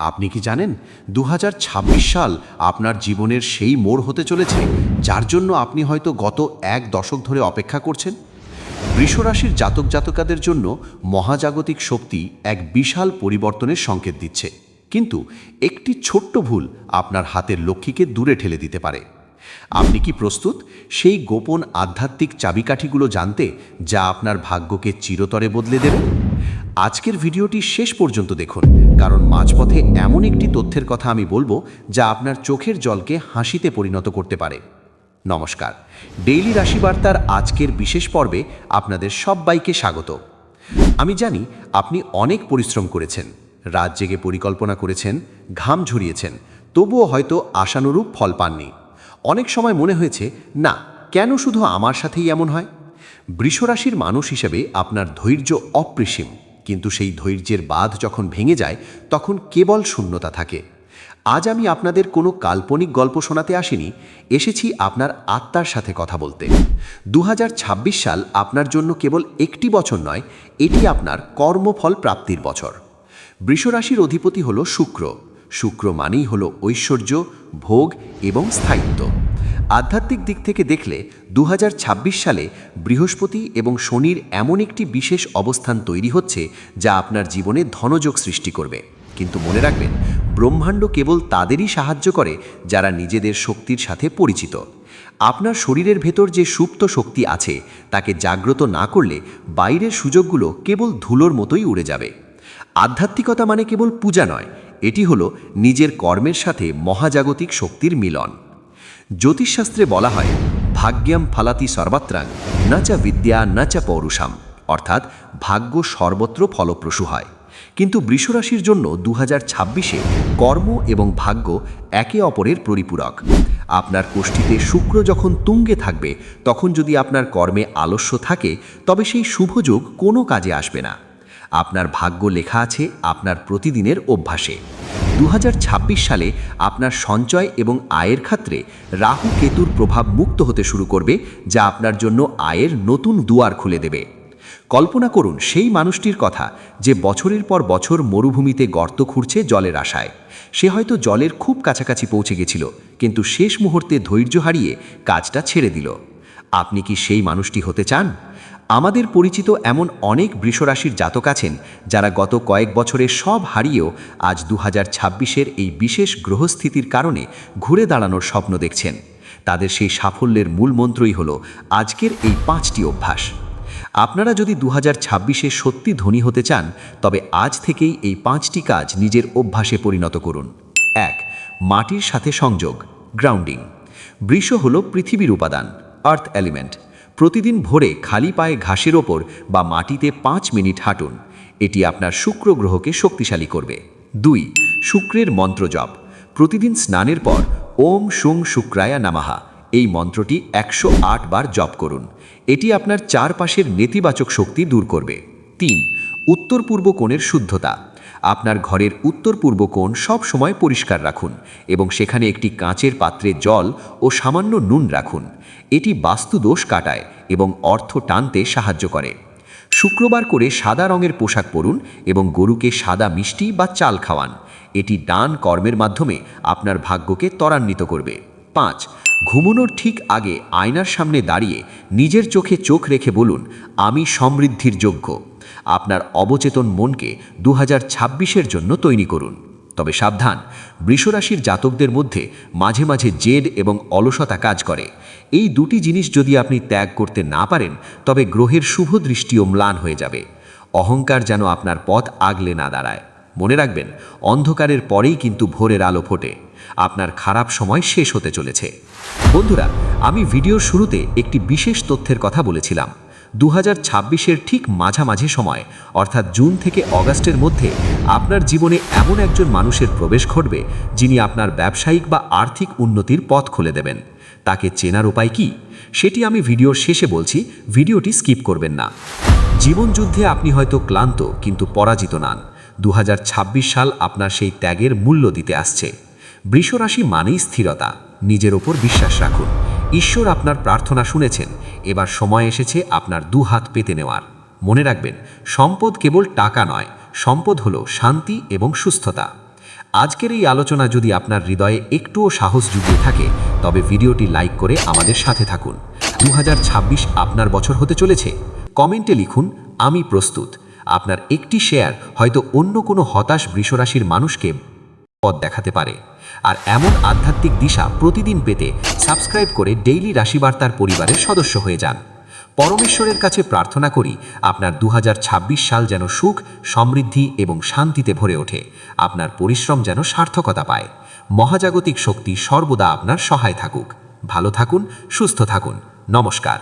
আপনি কি জানেন দু হাজার ছাব্বিশ সাল আপনার জীবনের সেই মোড় হতে চলেছে যার জন্য আপনি হয়তো গত এক দশক ধরে অপেক্ষা করছেন? বৃষরাশির জাতক জাতকাদের জন্য মহাজাগতিক শক্তি এক বিশাল পরিবর্তনের সংকেত দিচ্ছে। কিন্তু একটি ছোট্ট ভুল আপনার হাতের লক্ষ্মীকে দূরে ঠেলে দিতে পারে। আপনি কি প্রস্তুত? সেই গোপন আধ্যাত্মিক চাবিকাঠিগুলো জানতে যা আপনার ভাগ্যকে চিরতরে বদলে দেবে। আজকের ভিডিওটি শেষ পর্যন্ত দেখুন, কারণ মাঝপথে এমন একটি তথ্যের কথা আমি বলব যা আপনার চোখের জলকে হাসিতে পরিণত করতে পারে। নমস্কার। ডেইলি রাশিবার্তার আজকের বিশেষ পর্বে আপনাদের সবাইকে স্বাগত। আমি জানি আপনি অনেক পরিশ্রম করেছেন, রাত জেগে পরিকল্পনা করেছেন, ঘাম ঝরিয়েছেন, তবুও হয়তো আশানুরূপ ফল পাননি। অনেক সময় মনে হয়েছে, না, কেন শুধু আমার সাথেই এমন হয়? বৃষরাশির মানুষ হিসেবে আপনার ধৈর্য অপরিসীম, কিন্তু সেই ধৈর্যের বাঁধ যখন ভেঙে যায়, তখন কেবল শূন্যতা থাকে। আজ আমি আপনাদের কোনো কাল্পনিক গল্প শোনাতে আসিনি, এসেছি আপনার আত্মার সাথে কথা বলতে। দু হাজার ছাব্বিশ সাল আপনার জন্য কেবল একটি বছর নয়, এটি আপনার কর্মফল প্রাপ্তির বছর। বৃষরাশির অধিপতি হল শুক্র। শুক্র মানেই হল ঐশ্বর্য, ভোগ এবং স্থায়িত্ব। আধ্যাত্মিক দিক থেকে দেখলে দু হাজার ছাব্বিশ সালে বৃহস্পতি এবং শনির এমন একটি বিশেষ অবস্থান তৈরি হচ্ছে যা আপনার জীবনে ধনযোগ সৃষ্টি করবে। কিন্তু মনে রাখবেন, ব্রহ্মাণ্ড কেবল তাদেরই সাহায্য করে যারা নিজেদের শক্তির সাথে পরিচিত। আপনার শরীরের ভেতর যে সুপ্ত শক্তি আছে, তাকে জাগ্রত না করলে বাইরের সুযোগগুলো কেবল ধুলোর মতোই উড়ে যাবে। আধ্যাত্মিকতা মানে কেবল পূজা নয়, এটি হলো নিজের কর্মের সাথে মহাজাগতিক শক্তির মিলন। জ্যোতিষশাস্ত্রে বলা হয়, ভাগ্যাম ফালাতি সর্বাত্রাং, না চা বিদ্যা, না চা পৌরুষাম। অর্থাৎ, ভাগ্য সর্বত্র ফলপ্রসূ হয়। কিন্তু বৃষরাশির জন্য দু হাজার কর্ম এবং ভাগ্য একে অপরের পরিপূরক। আপনার কোষ্ঠীতে শুক্র যখন তুঙ্গে থাকবে, তখন যদি আপনার কর্মে আলস্য থাকে, তবে সেই শুভযোগ কোনো কাজে আসবে না। আপনার ভাগ্য লেখা আছে আপনার প্রতিদিনের অভ্যাসে। দু হাজার ছাব্বিশ সালে আপনার সঞ্চয় এবং আয়ের ক্ষেত্রে রাহু কেতুর প্রভাব মুক্ত হতে শুরু করবে, যা আপনার জন্য আয়ের নতুন দুয়ার খুলে দেবে। কল্পনা করুন, সেই মানুষটির কথা যে বছরের পর বছর মরুভূমিতে গর্ত খুঁড়ছে জলের আশায়। সে হয়তো জলের খুব কাছাকাছি পৌঁছে গেছিল, কিন্তু শেষ মুহূর্তে ধৈর্য হারিয়ে কাজটা ছেড়ে দিল। আপনি কি সেই মানুষটি হতে চান? আমাদের পরিচিত এমন অনেক বৃষরাশির জাতক আছেন যারা গত কয়েক বছরে সব হারিয়েও আজ দু হাজার এই বিশেষ গ্রহস্থিতির কারণে ঘুরে দাঁড়ানোর স্বপ্ন দেখছেন। তাদের সেই সাফল্যের মূল মন্ত্রই হল আজকের এই পাঁচটি অভ্যাস। আপনারা যদি দু হাজার সত্যি ধনী হতে চান, তবে আজ থেকেই এই পাঁচটি কাজ নিজের অভ্যাসে পরিণত করুন। এক, মাটির সাথে সংযোগ গ্রাউন্ডিং বৃষ হল পৃথিবীর উপাদান আর্থ এলিমেন্ট প্রতিদিন ভোরে খালি পায়ে ঘাসের ওপর বা মাটিতে পাঁচ মিনিট হাঁটুন। এটি আপনার শুক্র গ্রহকে শক্তিশালী করবে। দুই, শুক্রের মন্ত্র জপ। প্রতিদিন স্নানের পর ওম সুং শুক্রায়া নামাহা। এই মন্ত্রটি একশো আট বার জপ করুন। এটি আপনার চারপাশের নেতিবাচক শক্তি দূর করবে। তিন উত্তর পূর্ব কোণের শুদ্ধতা। আপনার ঘরের উত্তর পূর্ব কোণ সব সময় পরিষ্কার রাখুন এবং সেখানে একটি কাঁচের পাত্রে জল ও সামান্য নুন রাখুন। এটি বাস্তু দোষ কাটায় এবং অর্থ টানতে সাহায্য করে। শুক্রবার করে সাদা রঙের পোশাক পরুন এবং গরুকে সাদা মিষ্টি বা চাল খাওয়ান। এটি ডান কর্মের মাধ্যমে আপনার ভাগ্যকে ত্বরান্বিত করবে। পাঁচ, ঘুমনোর ঠিক আগে আয়নার সামনে দাঁড়িয়ে নিজের চোখে চোখ রেখে বলুন, আমি সমৃদ্ধির যোগ্য। আপনার অবচেতন মনকে দু হাজার জন্য তৈরি করুন। তবে সাবধান, বৃষরাশির জাতকদের মধ্যে মাঝে মাঝে জেদ এবং অলসতা কাজ করে। এই দুটি জিনিস যদি আপনি ত্যাগ করতে না পারেন, তবে গ্রহের শুভ দৃষ্টিও ম্লান হয়ে যাবে। অহংকার যেন আপনার পথ আগলে না দাঁড়ায়। মনে রাখবেন, অন্ধকারের পরেই কিন্তু ভোরের আলো ফোটে। আপনার খারাপ সময় শেষ হতে চলেছে। বন্ধুরা, আমি ভিডিওর শুরুতে একটি বিশেষ তথ্যের কথা বলেছিলাম। দু হাজার ঠিক মাঝামাঝি সময়, অর্থাৎ জুন থেকে অগাস্টের মধ্যে, আপনার জীবনে এমন একজন মানুষের প্রবেশ ঘটবে, যিনি আপনার ব্যবসায়িক বা আর্থিক উন্নতির পথ খুলে দেবেন। তাকে চেনার উপায় কি? সেটি আমি ভিডিওর শেষে বলছি, ভিডিওটি স্কিপ করবেন না। জীবনযুদ্ধে আপনি হয়তো ক্লান্ত, কিন্তু পরাজিত নান। দু সাল আপনার সেই ত্যাগের মূল্য দিতে আসছে। বৃষরাশি মানেই স্থিরতা, নিজের ওপর বিশ্বাস রাখুন। ঈশ্বর আপনার প্রার্থনা শুনেছেন। এবার সময় এসেছে আপনার দু হাত পেতে নেওয়ার। মনে রাখবেন, সম্পদ কেবল টাকা নয়, সম্পদ হলো শান্তি এবং সুস্থতা। আজকের এই আলোচনা যদি আপনার হৃদয়ে একটুও সাহস জুগিয়ে থাকে, তবে ভিডিওটি লাইক করে আমাদের সাথে থাকুন। দু হাজার ছাব্বিশ আপনার বছর হতে চলেছে। কমেন্টে লিখুন, আমি প্রস্তুত। আপনার একটি শেয়ার হয়তো অন্য কোনো হতাশ বৃষরাশির মানুষকে পথ দেখাতে পারে। আর এমন আধ্যাত্মিক দিশা প্রতিদিন পেতে সাবস্ক্রাইব করে ডেইলি রাশিবার্তার পরিবারের সদস্য হয়ে যান। পরমেশ্বরের কাছে প্রার্থনা করি, আপনার দু হাজার ছাব্বিশ সাল যেন সুখ, সমৃদ্ধি এবং শান্তিতে ভরে ওঠে। আপনার পরিশ্রম যেন সার্থকতা পায়। মহাজাগতিক শক্তি সর্বদা আপনার সহায় থাকুক। ভালো থাকুন, সুস্থ থাকুন। নমস্কার।